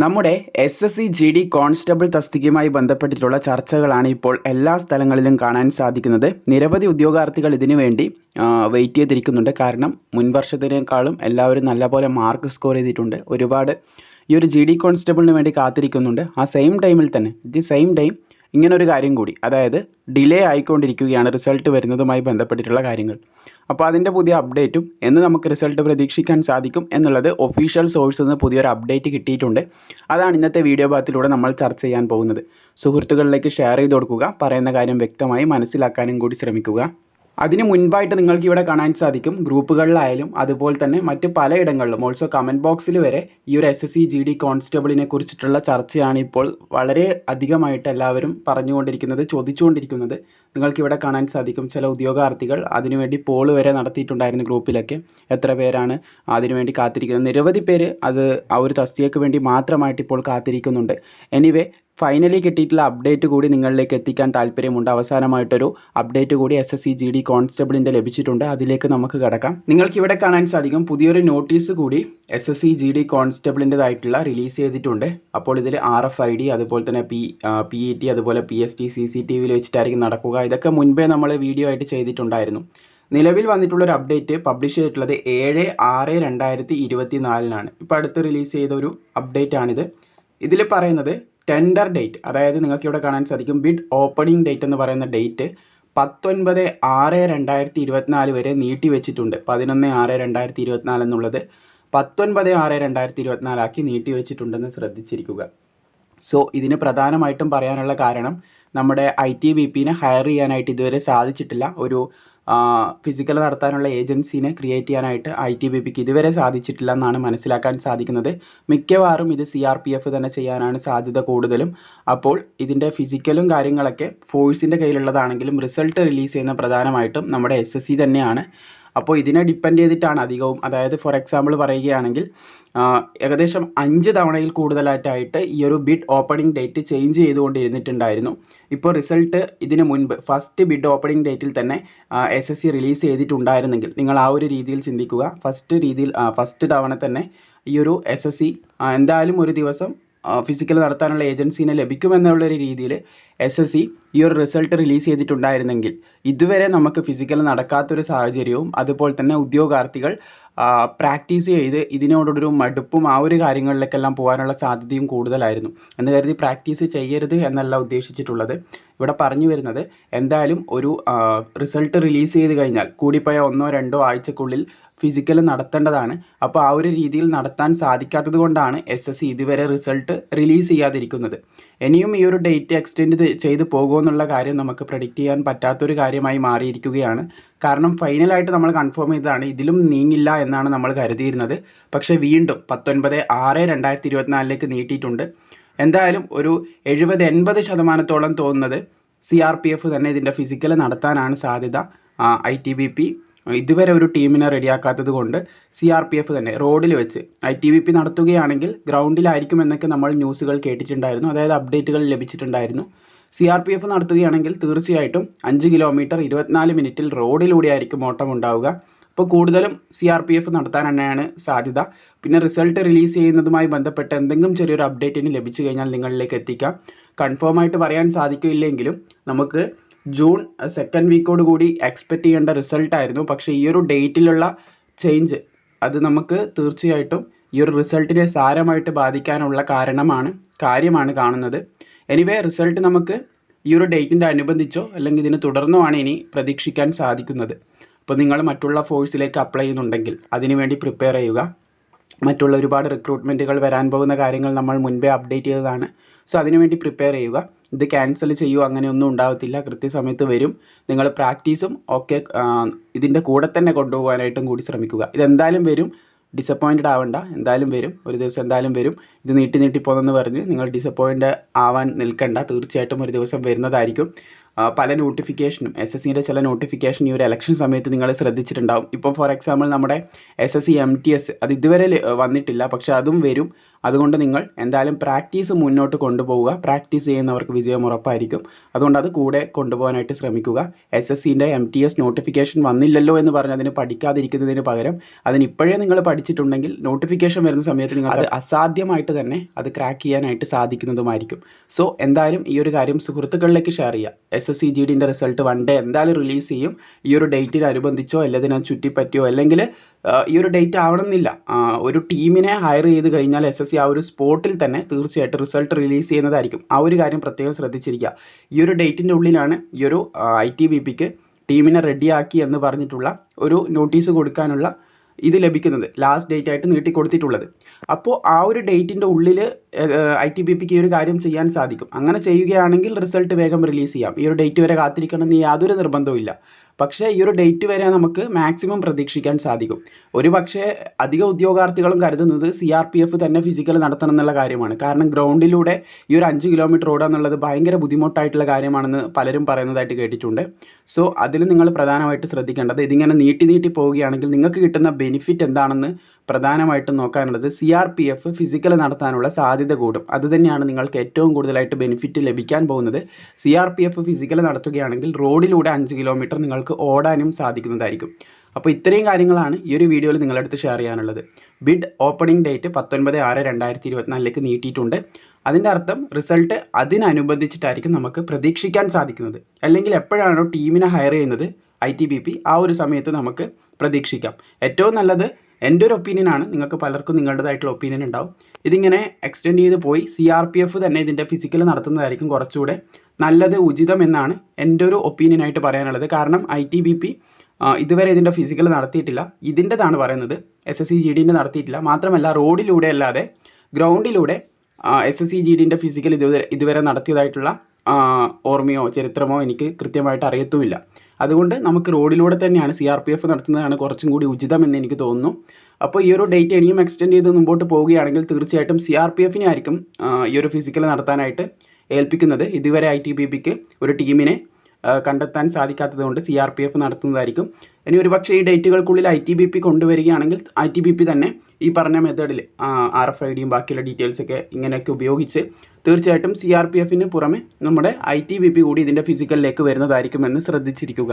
നമ്മുടെ S S C G D constable തസ്തികയുമായി ബന്ധപ്പെട്ടിട്ടുള്ള ചർച്ചകളാണ് ഇപ്പോൾ എല്ലാ സ്ഥലങ്ങളിലും കാണാൻ സാധിക്കുന്നത്. നിരവധി ഉദ്യോഗാർത്ഥികൾ ഇതിനു വേണ്ടി വെയിറ്റ് ചെയ്തിരിക്കുന്നുണ്ട്. കാരണം മുൻ വർഷത്തിനേക്കാളും എല്ലാവരും നല്ലപോലെ മാർക്ക് സ്കോർ ചെയ്തിട്ടുണ്ട്. ഒരുപാട് ഈ ഒരു ജി ഡി കോൺസ്റ്റബിളിന് വേണ്ടി കാത്തിരിക്കുന്നുണ്ട്. ആ സെയിം ടൈമിൽ തന്നെ ദി സെയിം ടൈം ഇങ്ങനെ ഒരു കാര്യം കൂടി. അതായത് ഡിലേ ആയിക്കൊണ്ടിരിക്കുകയാണ് റിസൾട്ട് വരുന്നതുമായി ബന്ധപ്പെട്ടിട്ടുള്ള കാര്യങ്ങൾ. അപ്പോൾ അതിന്റെ പുതിയ അപ്ഡേറ്റും എന്ന് നമുക്ക് റിസൾട്ട് പ്രതീക്ഷിക്കാൻ സാധിക്കും എന്നുള്ളത് ഒഫീഷ്യൽ സോഴ്സിൽ നിന്ന് പുതിയൊരു അപ്ഡേറ്റ് കിട്ടിയിട്ടുണ്ട്. അതാണ് ഇന്നത്തെ വീഡിയോ ഭാഗത്തിലൂടെ നമ്മൾ ചർച്ച ചെയ്യാൻ പോകുന്നത്. സുഹൃത്തുക്കളിലേക്ക് ഷെയർ ചെയ്ത് കൊടുക്കുക പറയുന്ന കാര്യം വ്യക്തമായി മനസ്സിലാക്കാനും കൂടി ശ്രമിക്കുക. അതിന് മുൻപായിട്ട് നിങ്ങൾക്ക് ഇവിടെ കാണാൻ സാധിക്കും ഗ്രൂപ്പുകളിലായാലും അതുപോലെ തന്നെ മറ്റ് പലയിടങ്ങളിലും. ഓൾസോ കമന്റ് ബോക്സിൽ വരെ ഈ ഒരു S S C G D കോൺസ്റ്റബിളിനെ കുറിച്ചിട്ടുള്ള ചർച്ചയാണ് ഇപ്പോൾ വളരെ അധികമായിട്ട് എല്ലാവരും പറഞ്ഞുകൊണ്ടിരിക്കുന്നത് ചോദിച്ചുകൊണ്ടിരിക്കുന്നത്. നിങ്ങൾക്ക് ഇവിടെ കാണാൻ സാധിക്കും ചില ഉദ്യോഗാർത്ഥികൾ അതിനുവേണ്ടി പോൾ വരെ നടത്തിയിട്ടുണ്ടായിരുന്നു ഗ്രൂപ്പിലൊക്കെ. എത്ര പേരാണ് അതിനുവേണ്ടി കാത്തിരിക്കുന്നത്? നിരവധി പേര് അത് ആ ഒരു തസ്തികയ്ക്ക് വേണ്ടി മാത്രമായിട്ട് ഇപ്പോൾ കാത്തിരിക്കുന്നുണ്ട്. എനിവേ ഫൈനലി കിട്ടിയിട്ടുള്ള അപ്ഡേറ്റ് കൂടി നിങ്ങളിലേക്ക് എത്തിക്കാൻ താല്പര്യമുണ്ട്. അവസാനമായിട്ടൊരു അപ്ഡേറ്റ് കൂടി S S C G D കോൺസ്റ്റബിളിന്റെ ലഭിച്ചിട്ടുണ്ട്. അതിലേക്ക് നമുക്ക് കടക്കാം. നിങ്ങൾക്ക് ഇവിടെ കാണാൻ സാധിക്കും പുതിയൊരു നോട്ടീസ് കൂടി S S C G D കോൺസ്റ്റബിളിന്റെതായിട്ടുള്ള release ചെയ്തിട്ടുണ്ട്. അപ്പോൾ ഇതിൽ ആർ എഫ് ഐ ഡി അതുപോലെ തന്നെ പി പി ഇ ടി അതുപോലെ P S T C C T വിയിൽ വെച്ചിട്ടായിരിക്കും നടക്കുക. ഇതൊക്കെ മുൻപേ നമ്മൾ വീഡിയോ ആയിട്ട് ചെയ്തിട്ടുണ്ടായിരുന്നു. നിലവിൽ വന്നിട്ടുള്ള ഒരു അപ്ഡേറ്റ് പബ്ലിഷ് ചെയ്തിട്ടുള്ളത് ഏഴ് ആറ് രണ്ടായിരത്തി ഇരുപത്തി നാലിനാണ് ഇപ്പോൾ അടുത്ത് റിലീസ് ചെയ്ത ഒരു അപ്ഡേറ്റ് ആണിത്. ഇതിൽ പറയുന്നത് ടെൻഡർ ഡേറ്റ് അതായത് നിങ്ങൾക്ക് ഇവിടെ കാണാൻ സാധിക്കും ബിഡ് ഓപ്പണിംഗ് ഡേറ്റ് എന്ന് പറയുന്ന ഡേറ്റ് പത്തൊൻപത് ആറ് രണ്ടായിരത്തി ഇരുപത്തിനാല് വരെ നീട്ടി വെച്ചിട്ടുണ്ട്. പതിനൊന്ന് ആറ് രണ്ടായിരത്തി ഇരുപത്തിനാല് എന്നുള്ളത് പത്തൊൻപത് ആറ് രണ്ടായിരത്തി ഇരുപത്തിനാലാക്കി നീട്ടി വെച്ചിട്ടുണ്ടെന്ന് ശ്രദ്ധിച്ചിരിക്കുക. സോ ഇതിന് പ്രധാനമായിട്ടും പറയാനുള്ള കാരണം നമ്മുടെ ഐ ടി ബി പിന്നെ ഹയർ ചെയ്യാനായിട്ട് ഇതുവരെ സാധിച്ചിട്ടില്ല. ഒരു ഫിസിക്കൽ നടത്താനുള്ള ഏജൻസിനെ ക്രിയേറ്റ് ചെയ്യാനായിട്ട് ഐ ടി ബി പിക്ക് ഇതുവരെ സാധിച്ചിട്ടില്ല എന്നാണ് മനസ്സിലാക്കാൻ സാധിക്കുന്നത്. മിക്കവാറും ഇത് സി ആർ പി എഫ് തന്നെ ചെയ്യാനാണ് സാധ്യത കൂടുതലും. അപ്പോൾ ഇതിന്റെ ഫിസിക്കലും കാര്യങ്ങളൊക്കെ ഫോഴ്സിന്റെ കയ്യിലുള്ളതാണെങ്കിലും റിസൾട്ട് റിലീസ് ചെയ്യുന്ന പ്രധാനമായിട്ടും നമ്മുടെ എസ് എസ് സി തന്നെയാണ്. അപ്പോൾ ഇതിനെ ഡിപ്പെൻഡ് ചെയ്തിട്ടാണ് അധികവും. അതായത് ഫോർ എക്സാമ്പിൾ പറയുകയാണെങ്കിൽ ഏകദേശം അഞ്ച് തവണയിൽ കൂടുതലായിട്ടായിട്ട് ഈ ഒരു ബിഡ് ഓപ്പണിംഗ് ഡേറ്റ് ചേഞ്ച് ചെയ്തുകൊണ്ടിരുന്നിട്ടുണ്ടായിരുന്നു. ഇപ്പോൾ റിസൾട്ട് ഇതിന് മുൻപ് ഫസ്റ്റ് ബിഡ് ഓപ്പണിംഗ് ഡേറ്റിൽ തന്നെ എസ് എസ് സി റിലീസ് ചെയ്തിട്ടുണ്ടായിരുന്നെങ്കിൽ നിങ്ങൾ ആ ഒരു രീതിയിൽ ചിന്തിക്കുക. ഫസ്റ്റ് രീതിയിൽ ഫസ്റ്റ് തവണ തന്നെ ഈ ഒരു എസ് എസ് സി എന്തായാലും ഒരു ദിവസം ഫിസിക്കൽ നടത്താനുള്ള ഏജൻസീനെ ലഭിക്കുമെന്നുള്ള ഒരു രീതിയിൽ എസ് എസ് സി ഈ ഒരു റിസൾട്ട് റിലീസ് ചെയ്തിട്ടുണ്ടായിരുന്നെങ്കിൽ ഇതുവരെ നമുക്ക് ഫിസിക്കൽ നടക്കാത്തൊരു സാഹചര്യവും അതുപോലെ തന്നെ ഉദ്യോഗാർത്ഥികൾ പ്രാക്ടീസ് ചെയ്ത് ഇതിനോടൊരു മടുപ്പും ആ ഒരു കാര്യങ്ങളിലേക്കെല്ലാം പോകാനുള്ള സാധ്യതയും കൂടുതലായിരുന്നു. എന്ന് കരുതി പ്രാക്ടീസ് ചെയ്യരുത് എന്നല്ല ഉദ്ദേശിച്ചിട്ടുള്ളത്. ഇവിടെ പറഞ്ഞു വരുന്നത് എന്തായാലും ഒരു റിസൾട്ട് റിലീസ് ചെയ്ത് കഴിഞ്ഞാൽ കൂടിപ്പോയ ഒന്നോ രണ്ടോ ആഴ്ചക്കുള്ളിൽ ഫിസിക്കൽ നടത്തേണ്ടതാണ്. അപ്പോൾ ആ ഒരു രീതിയിൽ നടത്താൻ സാധിക്കാത്തത് കൊണ്ടാണ് എസ് എസ് സി ഇതുവരെ റിസൾട്ട് റിലീസ് ചെയ്യാതിരിക്കുന്നത്. ഇനിയും ഈ ഒരു ഡേറ്റ് എക്സ്റ്റെൻഡ് ചെയ്ത് പോകുമെന്നുള്ള കാര്യം നമുക്ക് പ്രഡിക്റ്റ് ചെയ്യാൻ പറ്റാത്തൊരു കാര്യമായി മാറിയിരിക്കുകയാണ്. കാരണം ഫൈനലായിട്ട് നമ്മൾ കൺഫേം ചെയ്തതാണ് ഇതിലും നീങ്ങില്ല എന്നാണ് നമ്മൾ കരുതിയിരുന്നത്. പക്ഷേ വീണ്ടും പത്തൊൻപത് ആറ് രണ്ടായിരത്തി ഇരുപത്തിനാലിലേക്ക് നീട്ടിയിട്ടുണ്ട്. എന്തായാലും ഒരു എഴുപത് എൺപത് ശതമാനത്തോളം തോന്നുന്നത് സി ആർ പി എഫ് തന്നെ ഇതിന്റെ ഫിസിക്കൽ നടത്താനാണ് സാധ്യത. ഐ ടി ബി പി ഇതുവരെ ഒരു ടീമിനെ റെഡിയാക്കാത്തത് കൊണ്ട് സി ആർ പി എഫ് തന്നെ റോഡിൽ വെച്ച് ഐ ടി വി പി നടത്തുകയാണെങ്കിൽ ഗ്രൗണ്ടിലായിരിക്കും എന്നൊക്കെ നമ്മൾ ന്യൂസുകൾ കേട്ടിട്ടുണ്ടായിരുന്നു. അതായത് അപ്ഡേറ്റുകൾ ലഭിച്ചിട്ടുണ്ടായിരുന്നു. സി ആർ പി എഫ് നടത്തുകയാണെങ്കിൽ തീർച്ചയായിട്ടും അഞ്ച് കിലോമീറ്റർ ഇരുപത്തിനാല് മിനിറ്റിൽ റോഡിലൂടെ ആയിരിക്കും ഓട്ടം ഉണ്ടാവുക. അപ്പോൾ കൂടുതലും സി ആർ പി എഫ് നടത്താൻ തന്നെയാണ് സാധ്യത. പിന്നെ റിസൾട്ട് റിലീസ് ചെയ്യുന്നതുമായി ബന്ധപ്പെട്ട് എന്തെങ്കിലും ചെറിയൊരു അപ്ഡേറ്റ് ഇനി ലഭിച്ചു കഴിഞ്ഞാൽ നിങ്ങളിലേക്ക് എത്തിക്കാം. കൺഫേം ആയിട്ട് പറയാൻ സാധിക്കില്ലെങ്കിലും നമുക്ക് ജൂൺ സെക്കൻഡ് വീക്കോട് കൂടി എക്സ്പെക്റ്റ് ചെയ്യേണ്ട റിസൾട്ട് ആയിരുന്നു. പക്ഷേ ഈ ഒരു ഡേറ്റിലുള്ള ചേഞ്ച് അത് നമുക്ക് തീർച്ചയായിട്ടും ഈ ഒരു റിസൾട്ടിനെ സാരമായിട്ട് ബാധിക്കാനുള്ള കാരണമാണ് കാര്യമാണ് കാണുന്നത്. എനിവേ റിസൾട്ട് നമുക്ക് ഈ ഒരു ഡേറ്റിന്റെ അനുബന്ധിച്ചോ അല്ലെങ്കിൽ ഇതിന് തുടർന്നോ ആണ് ഇനി പ്രതീക്ഷിക്കാൻ സാധിക്കുന്നത്. അപ്പോൾ നിങ്ങൾ മറ്റുള്ള ഫോഴ്സിലേക്ക് അപ്ലൈ ചെയ്യുന്നുണ്ടെങ്കിൽ അതിനുവേണ്ടി പ്രിപ്പയർ ചെയ്യുക. മറ്റുള്ള ഒരുപാട് റിക്രൂട്ട്മെന്റുകൾ വരാൻ പോകുന്ന കാര്യങ്ങൾ നമ്മൾ മുൻപേ അപ്ഡേറ്റ് ചെയ്തതാണ്. സോ അതിനുവേണ്ടി പ്രിപ്പയർ ചെയ്യുക. ഇത് ക്യാൻസൽ ചെയ്യുമോ അങ്ങനെയൊന്നും ഉണ്ടാവത്തില്ല. കൃത്യസമയത്ത് വരും. നിങ്ങൾ പ്രാക്ടീസും ഒക്കെ ഇതിന്റെ കൂടെ തന്നെ കൊണ്ടുപോകാനായിട്ടും കൂടി ശ്രമിക്കുക. ഇതെന്തായാലും വരും. ഡിസപ്പോയിന്റഡ് ആവണ്ട. എന്തായാലും വരും. ഒരു ദിവസം എന്തായാലും വരും. ഇത് നീട്ടി നീട്ടി പോകുന്നെന്ന് പറഞ്ഞ് നിങ്ങൾ ഡിസപ്പോയിന്റ് ആവാൻ നിൽക്കണ്ട. തീർച്ചയായിട്ടും ഒരു ദിവസം വരുന്നതായിരിക്കും. പല നോട്ടിഫിക്കേഷനും എസ് എസ് സിന്റെ ചില നോട്ടിഫിക്കേഷൻ ഈ ഒരു ഇലക്ഷൻ സമയത്ത് നിങ്ങൾ ശ്രദ്ധിച്ചിട്ടുണ്ടാവും. ഇപ്പോൾ ഫോർ എക്സാമ്പിൾ നമ്മുടെ S S C M T S അത് ഇതുവരെ വന്നിട്ടില്ല. പക്ഷേ അതും വരും. അതുകൊണ്ട് നിങ്ങൾ എന്തായാലും പ്രാക്ടീസ് മുന്നോട്ട് കൊണ്ടുപോവുക. പ്രാക്ടീസ് ചെയ്യുന്നവർക്ക് വിജയം ഉറപ്പായിരിക്കും. അതുകൊണ്ട് അത് കൂടെ കൊണ്ടുപോകാനായിട്ട് ശ്രമിക്കുക. എസ് എസ് സിന്റെ എം ടി എസ് നോട്ടിഫിക്കേഷൻ വന്നില്ലല്ലോ എന്ന് പറഞ്ഞ് അതിന് പഠിക്കാതിരിക്കുന്നതിന് പകരം അതിന് ഇപ്പോഴേ നിങ്ങൾ പഠിച്ചിട്ടുണ്ടെങ്കിൽ നോട്ടിഫിക്കേഷൻ വരുന്ന സമയത്ത് നിങ്ങൾ അത് അസാധ്യമായിട്ട് തന്നെ അത് ക്രാക്ക് ചെയ്യാനായിട്ട് സാധിക്കുന്നതുമായിരിക്കും. സോ എന്തായാലും ഈ ഒരു കാര്യം സുഹൃത്തുക്കളിലേക്ക് ഷെയർ ചെയ്യുക. എസ് എസ് സി ജി ഡിന്റെ റിസൾട്ട് വൺ ഡേ എന്തായാലും റിലീസ് ചെയ്യും. ഈ ഒരു ഡേറ്റിനനുബന്ധിച്ചോ അല്ലെങ്കിൽ അതിനെ ചുറ്റിപ്പറ്റിയോ അല്ലെങ്കിൽ ഈ ഒരു ഡേറ്റ് ആവണമെന്നില്ല. ഒരു ടീമിനെ ഹയർ ചെയ്ത് കഴിഞ്ഞാൽ എസ് എസ് സി ആ ഒരു സ്പോട്ടിൽ തന്നെ തീർച്ചയായിട്ടും റിസൾട്ട് റിലീസ് ചെയ്യുന്നതായിരിക്കും. ആ ഒരു കാര്യം പ്രത്യേകം ശ്രദ്ധിച്ചിരിക്കുക. ഈ ഒരു ഡേറ്റിന്റെ ഉള്ളിലാണ് ഈ ഒരു ഐ ടി ബി പിക്ക് ടീമിനെ റെഡിയാക്കി എന്ന് പറഞ്ഞിട്ടുള്ള ഒരു നോട്ടീസ് കൊടുക്കാനുള്ള ഇത് ലഭിക്കുന്നത് ലാസ്റ്റ് ഡേറ്റ് ആയിട്ട് നീട്ടി കൊടുത്തിട്ടുള്ളത് അപ്പോൾ ആ ഒരു ഡേറ്റിന്റെ ഉള്ളിൽ ഐ ടി ബി പിക്ക് ഈ ഒരു കാര്യം ചെയ്യാൻ സാധിക്കും. അങ്ങനെ ചെയ്യുകയാണെങ്കിൽ റിസൾട്ട് വേഗം റിലീസ് ചെയ്യാം. ഈ ഒരു ഡേറ്റ് വരെ കാത്തിരിക്കണമെന്ന് യാതൊരു നിർബന്ധവും പക്ഷേ ഈ ഒരു ഡേറ്റ് വരെ നമുക്ക് മാക്സിമം പ്രതീക്ഷിക്കാൻ സാധിക്കും. ഒരു പക്ഷേ അധിക ഉദ്യോഗാർത്ഥികളും കരുതുന്നത് സി ആർ പി എഫ് തന്നെ ഫിസിക്കൽ നടത്തണം എന്നുള്ള കാര്യമാണ്. കാരണം ഗ്രൗണ്ടിലൂടെ ഈ ഒരു അഞ്ച് കിലോമീറ്റർ ഓടുക എന്നുള്ളത് ഭയങ്കര ബുദ്ധിമുട്ടായിട്ടുള്ള കാര്യമാണെന്ന് പലരും പറയുന്നതായിട്ട് കേട്ടിട്ടുണ്ട്. സോ അതിൽ നിങ്ങൾ പ്രധാനമായിട്ട് ശ്രദ്ധിക്കേണ്ടത് ഇതിങ്ങനെ നീട്ടി നീട്ടി പോവുകയാണെങ്കിൽ നിങ്ങൾക്ക് കിട്ടുന്ന ബെനിഫിറ്റ് എന്താണെന്ന് പ്രധാനമായിട്ടും നോക്കാനുള്ളത് C R P F physical നടത്താനുള്ള സാധ്യത കൂടും. അത് തന്നെയാണ് നിങ്ങൾക്ക് ഏറ്റവും കൂടുതലായിട്ട് ബെനിഫിറ്റ് ലഭിക്കാൻ പോകുന്നത്. C R P F physical നടത്തുകയാണെങ്കിൽ റോഡിലൂടെ അഞ്ച് കിലോമീറ്റർ നിങ്ങൾക്ക് ഓടാനും സാധിക്കുന്നതായിരിക്കും. അപ്പോൾ ഇത്രയും കാര്യങ്ങളാണ് ഈ ഒരു വീഡിയോയിൽ അടുത്ത് ഷെയർ ചെയ്യാനുള്ളത്. ബിഡ് ഓപ്പണിംഗ് ഡേറ്റ് പത്തൊൻപത് ആറ് രണ്ടായിരത്തി ഇരുപത്തിനാലിലേക്ക് നീട്ടിയിട്ടുണ്ട്. അതിന്റെ അർത്ഥം റിസൾട്ട് അതിനനുബന്ധിച്ചിട്ടായിരിക്കും നമുക്ക് പ്രതീക്ഷിക്കാൻ സാധിക്കുന്നത്. അല്ലെങ്കിൽ എപ്പോഴാണോ ടീമിനെ ഹയർ ചെയ്യുന്നത് ഐ ടി ബി പി ആ ഒരു സമയത്ത് നമുക്ക് പ്രതീക്ഷിക്കാം. ഏറ്റവും നല്ലത് എന്റെ ഒരു ഒപ്പീനിയൻ ആണ്. നിങ്ങൾക്ക് പലർക്കും നിങ്ങളുടേതായിട്ടുള്ള ഒപ്പീനിയൻ ഉണ്ടാവും. ഇതിങ്ങനെ എക്സ്റ്റെൻഡ് ചെയ്ത് പോയി സി ആർ പി എഫ് തന്നെ ഇതിന്റെ ഫിസിക്കൽ നടത്തുന്നതായിരിക്കും കുറച്ചുകൂടെ നല്ലത് ഉചിതം എന്നാണ് എന്റെ ഒരു ഒപ്പീനിയൻ ആയിട്ട് പറയാനുള്ളത്. കാരണം ഐ ടി ബി പി ഇതുവരെ ഇതിന്റെ ഫിസിക്കൽ നടത്തിയിട്ടില്ല. ഇതിന്റെതാണ് പറയുന്നത്. എസ് എസ് സി ജി ഡിന്റെ നടത്തിയിട്ടില്ല. മാത്രമല്ല റോഡിലൂടെ അല്ലാതെ ഗ്രൗണ്ടിലൂടെ എസ് എസ് സി ജി ഡിന്റെ ഫിസിക്കൽ ഇതുവരെ ഇതുവരെ നടത്തിയതായിട്ടുള്ള ഓർമ്മയോ ചരിത്രമോ എനിക്ക് കൃത്യമായിട്ട് അറിയത്തുമില്ല. അതുകൊണ്ട് നമുക്ക് റോഡിലൂടെ തന്നെയാണ് സി ആർ പി എഫ് നടത്തുന്നതാണ് കുറച്ചും കൂടി ഉചിതം എന്ന് എനിക്ക് തോന്നുന്നു. അപ്പോൾ ഈ ഒരു ഡേറ്റ് ഇനിയും എക്സ്റ്റെൻഡ് ചെയ്ത് മുമ്പോട്ട് പോവുകയാണെങ്കിൽ തീർച്ചയായിട്ടും സി ആർ പി എഫിനെ ആയിരിക്കും ഈ ഒരു ഫിസിക്കൽ നടത്താനായിട്ട് ഏൽപ്പിക്കുന്നത്. ഇതുവരെ ഐ ടി ബി പിക്ക് ഒരു ടീമിനെ കണ്ടെത്താൻ സാധിക്കാത്തത് കൊണ്ട് സി ആർ പി എഫ് നടത്തുന്നതായിരിക്കും. ഇനി ഒരുപക്ഷെ ഈ ഡേറ്റുകൾക്കുള്ളിൽ ഐ ടി ബി പി കൊണ്ടുവരികയാണെങ്കിൽ ഐ ടി ബി പി തന്നെ ഈ പറഞ്ഞ മെത്തേഡിൽ ആർ എഫ് ഐ ഡിയും ബാക്കിയുള്ള ഡീറ്റെയിൽസ് ഒക്കെ ഇങ്ങനെയൊക്കെ ഉപയോഗിച്ച് തീർച്ചയായിട്ടും സി ആർ പി എഫിന് പുറമെ നമ്മുടെ ഐ ടി ബി പി കൂടി ഇതിന്റെ ഫിസിക്കലിലേക്ക് വരുന്നതായിരിക്കുമെന്ന് ശ്രദ്ധിച്ചിരിക്കുക.